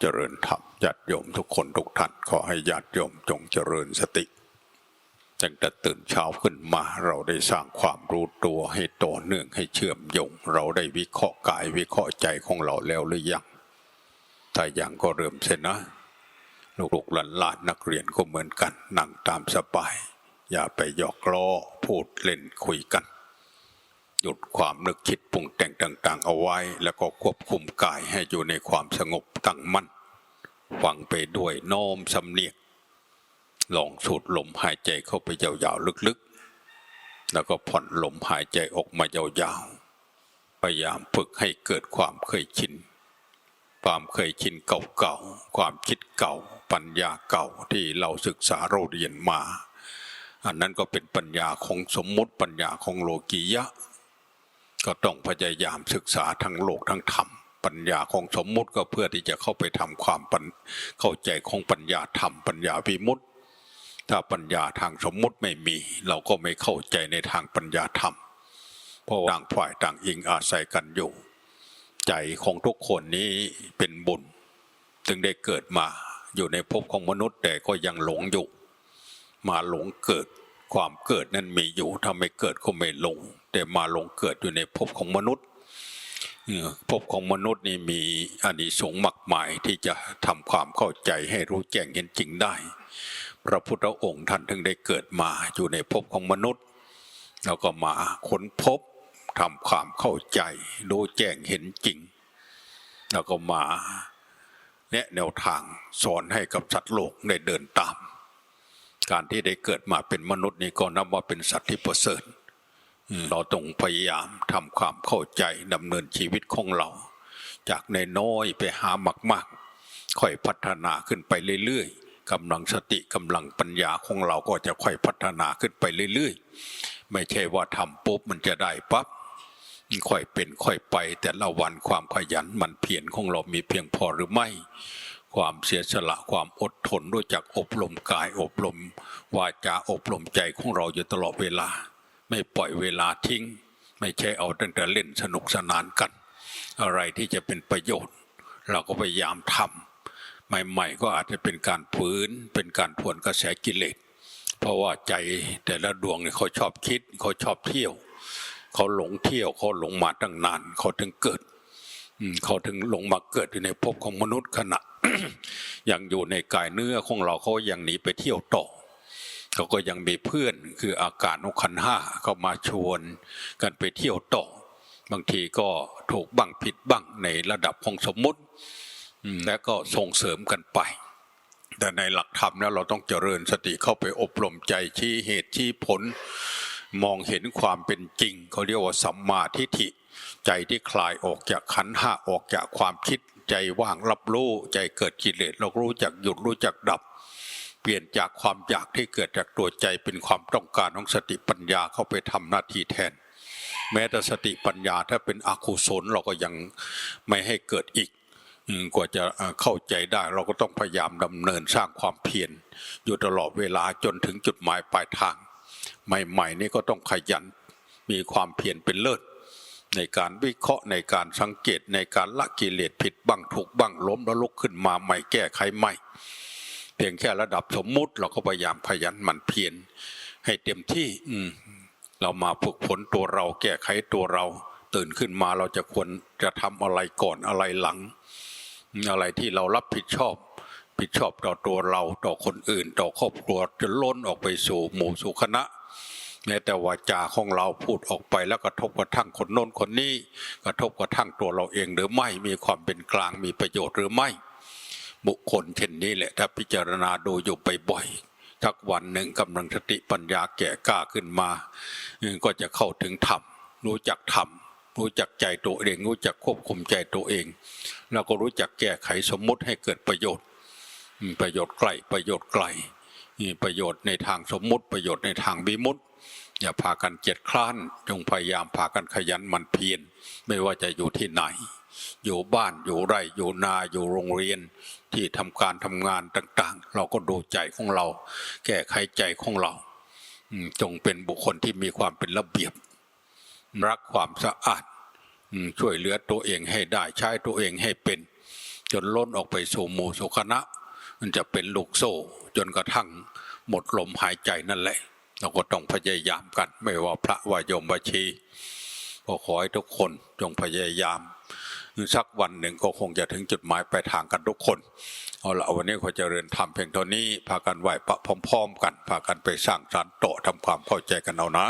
เจริญธรรมญาติโยมทุกคนทุกท่านขอให้ญาติโยมจงเจริญสติตั้งแต่ตื่นเช้าขึ้นมาเราได้สร้างความรู้ตัวให้ต่อเนื่องให้เชื่อมโยง เราได้วิเคราะห์กายวิเคราะห์ใจของเราแล้วหรือยังถ้ายังก็เริ่มเสนะ ลูกหลานนักเรียนก็เหมือนกันนั่งตามสบาย อย่าไปหยอกล้อพูดเล่นคุยกัน หยุดความนึกคิดปรุงแต่งต่าง ๆ เอาไว้ แล้วก็ควบคุมกายให้อยู่ในความสงบตั้งมั่นฟังไปด้วยโน้มสำเนียกลองสูดลมหายใจเข้าไปยาวๆลึกๆ แล้วก็ผ่อนลมหายใจออกมายาวๆพยายามฝึกให้เกิดความเคยชินความเคยชินเก่าๆความคิดเก่า ปัญญาเก่าที่เราศึกษาเราเรียนมา อันนั้นก็เป็นปัญญาของสมมติปัญญาของโลกียะ ก็ต้องพยายามศึกษาทั้งโลกทั้งธรรม ปัญญาของสมมุติก็เพื่อที่จะเข้าไปทำความเข้าใจของปัญญาธรรม ปัญญาวิมุตติ ถ้าปัญญาทางสมมุติไม่มี เราก็ไม่เข้าใจในทางปัญญาธรรม เพราะต่างฝ่ายต่างอิงอาศัยกันอยู่ ใจของทุกคนนี้เป็นบุญถึงได้เกิดมาอยู่ในภพของมนุษย์แต่ก็ยังหลงอยู่ มาหลงเกิดความเกิดนั้นมีอยู่ถ้าไม่เกิดก็ไม่หลง แต่มาหลงเกิดอยู่ในภพของมนุษย์ภพของมนุษย์นี่มีอานิสงส์มากมายที่จะทำความเข้าใจให้รู้แจ้งเห็นจริงได้ พระพุทธองค์ท่านถึงได้เกิดมาอยู่ในภพของมนุษย์ แล้วก็มาค้นพบทำความเข้าใจรู้แจ้งเห็นจริง แล้วก็มาแนะแนวทางสอนให้กับสัตว์โลกได้เดินตาม การที่ได้เกิดมาเป็นมนุษย์นี่ก็นับว่าเป็นสัตว์ที่ประเสริฐ เราต้องพยายามทำความเข้าใจดำเนินชีวิตของเรา จากในน้อยไปหามากๆ ค่อยพัฒนาขึ้นไปเรื่อยๆกำลังสติกำลังปัญญาของเราก็จะค่อยพัฒนาขึ้นไปเรื่อยๆ ไม่ใช่ว่าทำปุ๊บมันจะได้ปั๊บค่อยเป็นค่อยไป แต่ละวันความขยันมันเพียรของเรามีเพียงพอหรือไม่ ความเสียสละความอดทนรู้จักอบรมกายอบรมวาจาอบรมใจของเราอยู่ตลอดเวลา ไม่ปล่อยเวลาทิ้ง ไม่ใช่เอาตั้งแต่เล่นสนุกสนานกัน อะไรที่จะเป็นประโยชน์ เราก็พยายามทำใหม่ ๆ ก็อาจจะเป็นการฝืนเป็นการทวนกระแสกิเลสเพราะว่าใจแต่ละดวงเนี่ยเขาชอบคิดเขาชอบเที่ยว เขาหลงเที่ยวเขาหลงมาตั้งนาน เขาถึงเกิดเขาถึงหลงมาเกิดอยู่ในภพของมนุษย์ขณะยังอยู่ในกายเนื้อของเราเขายังหนีไปเที่ยวต่อ เขาก็ยังมีเพื่อนคืออาการนขันห้าเข้ามาชวนกันไปเที่ยวต่อบางทีก็ถูกบังผิดบังในระดับของสมมติและก็ส่งเสริมกันไป แต่ในหลักธรรมแล้วเราต้องเจริญสติเข้าไปอบรมใจชี้เหตุชี้ผล มองเห็นความเป็นจริง เขาเรียกว่าสัมมาทิฏฐิ ใจที่คลายออกจากขันห้าออกจากความคิด ใจว่างรับรู้ใจเกิดกิเลสเรารู้จักหยุดรู้จักดับ เปลี่ยนจากความอยากที่เกิดจากตัวใจเป็นความต้องการของสติปัญญาเข้าไปทำหน้าที่แทน แม้แต่สติปัญญาถ้าเป็นอกุศลเราก็ยังไม่ให้เกิดอีกกว่าจะเข้าใจได้เราก็ต้องพยายามดำเนินสร้างความเพียรอยู่ตลอดเวลาจนถึงจุดหมายปลายทาง ใหม่ๆนี่ก็ต้องขยันมีความเพียรเป็นเลิศในการวิเคราะห์ในการสังเกตในการละกิเลสผิดบ้างถูกบ้างล้มแล้วลุกขึ้นมาใหม่แก้ไขใหม่ พียงแค่ระดับสมมุติเราก็พยายามขยันหมั่นเพียรให้เต็มที่ อืเรามาฝึกฝนตัวเรา แก้ไขตัวเรา ตื่นขึ้นมาเราจะควรจะทำอะไรก่อนอะไรหลัง อะไรที่เรารับผิดชอบ ผิดชอบต่อตัวเราต่อคนอื่น ต่อครอบครัวจะล้นออกไปสู่หมู่สู่คณะแม้แต่วาจาของเราพูดออกไปแล้วกระทบกระทั่งคนโน้นคนนี้ กระทบกระทั่งตัวเราเองหรือไม่มีความเป็นกลางมีประโยชน์หรือไม่ บุคคลเช่นนี้แหละถ้าพิจารณาดูอยู่ไปบ่อยทักวันหนึ่งกำลังสติปัญญาแก่กล้าขึ้นมา ก็จะเข้าถึงธรรมรู้จักธรรมรู้จักใจตัวเอง รู้จักควบคุมใจตัวเอง แล้วก็รู้จักแก้ไขสมมุติให้เกิดประโยชน์ ประโยชน์ใกล้ประโยชน์ไกลประโยชน์ในทางสมมุติ ประโยชน์ในทางวิมุติอย่าพากันเกียจคร้านจงพยายามพากันขยันมันเพียรไม่ว่าจะอยู่ที่ไหน อยู่บ้านอยู่ไร่อยู่นาอยู่โรงเรียน ที่ทำการทำงานต่าง ๆ เราก็ดูใจของเรา แก้ไขใจของเราจงเป็นบุคคลที่มีความเป็นระเบียบ รักความสะอาดช่วยเหลือตัวเองให้ได้ใช้ตัวเองให้เป็น จนล้นออกไปสู่หมู่สุคณะมันจะเป็นลูกโซ่ จนกระทั่งหมดลมหายใจนั่นแหละ เราก็ต้องพยายามกัน ไม่ว่าพระวายมบัชีก็ขอให้ทุกคนจงพยายาม สักวันหนึ่งก็คงจะถึงจุดหมายปลายทางกันทุกคนเอาละวันนี้ขอเจริญธรรมเพียงเท่านี้พากันไหวพระพร้อม ๆ กันพากันไปสร้างสรรโตะทำความเข้าใจกันเอานะ